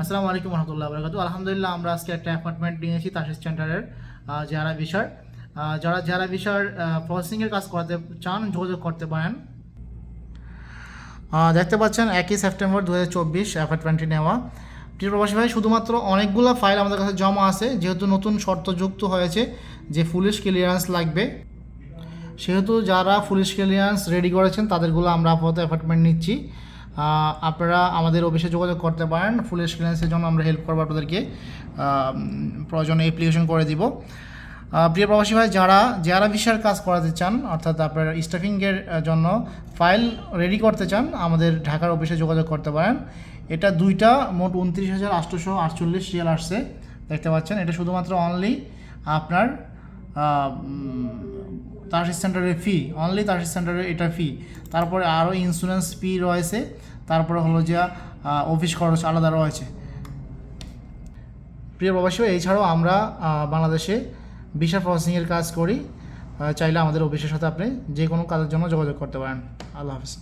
আসসালামু আলাইকুম রহমতুল্লাহ বরকাতু আলহামদুলিল্লাহ আমরা আজকে একটা অ্যাপার্টমেন্ট নিয়েছি তাশিস সেন্টারের যারা বিষয়। যারা যারা বিষয়ের প্রসেসিংয়ের কাজ করাতে চান, যোগাযোগ করতে পারেন। দেখতে পাচ্ছেন একই সেপ্টেম্বর দু হাজার চব্বিশ অ্যাপার্টমেন্টটি নেওয়া। প্রিয় প্রবাসী ভাই, শুধুমাত্র অনেকগুলো ফাইল আমাদের কাছে জমা আছে, যেহেতু নতুন শর্ত যুক্ত হয়েছে যে পুলিশ ক্লিয়ারেন্স লাগবে। সেহেতু যারা পুলিশ ক্লিয়ারেন্স রেডি করেছেন, তাদেরগুলো আমরা আপাতত অ্যাপার্টমেন্ট নিচ্ছি। আপনারা আমাদের অফিসে যোগাযোগ করতে পারেন ফুল ক্লিয়ারেন্সের জন্য আমরা হেল্প করব আপনাদেরকে। প্রয়োজনে অ্যাপ্লিকেশন করে দিব। প্রিয় প্রবাসী ভাই, যারা যারা ভিসার কাজ করাতে চান, অর্থাৎ আপনার স্টাফিংয়ের জন্য ফাইল রেডি করতে চান, আমাদের ঢাকার অফিসে যোগাযোগ করতে পারেন। এটা দুইটা, মোট উনত্রিশ হাজার আটশোশো আটচল্লিশ রিয়াল আসছে। দেখতে পাচ্ছেন, এটা শুধুমাত্র অনলি আপনার তারশিস সেন্টারের ফি অনলি তারশিস সেন্টারের এটা ফি তারপরে আরও ইন্স্যুরেন্স ফি রয়েছে, তারপরে হলো যে অফিস খরচ আলাদা রয়েছে। প্রিয় প্রবাসী এছাড়াও আমরা বাংলাদেশে ভিসা প্রসেসিংয়ের কাজ করি। চাইলে আমাদের অফিসের সাথে আপনি যে কোনো কাজের জন্য যোগাযোগ করতে পারেন। আল্লাহ হাফিজ।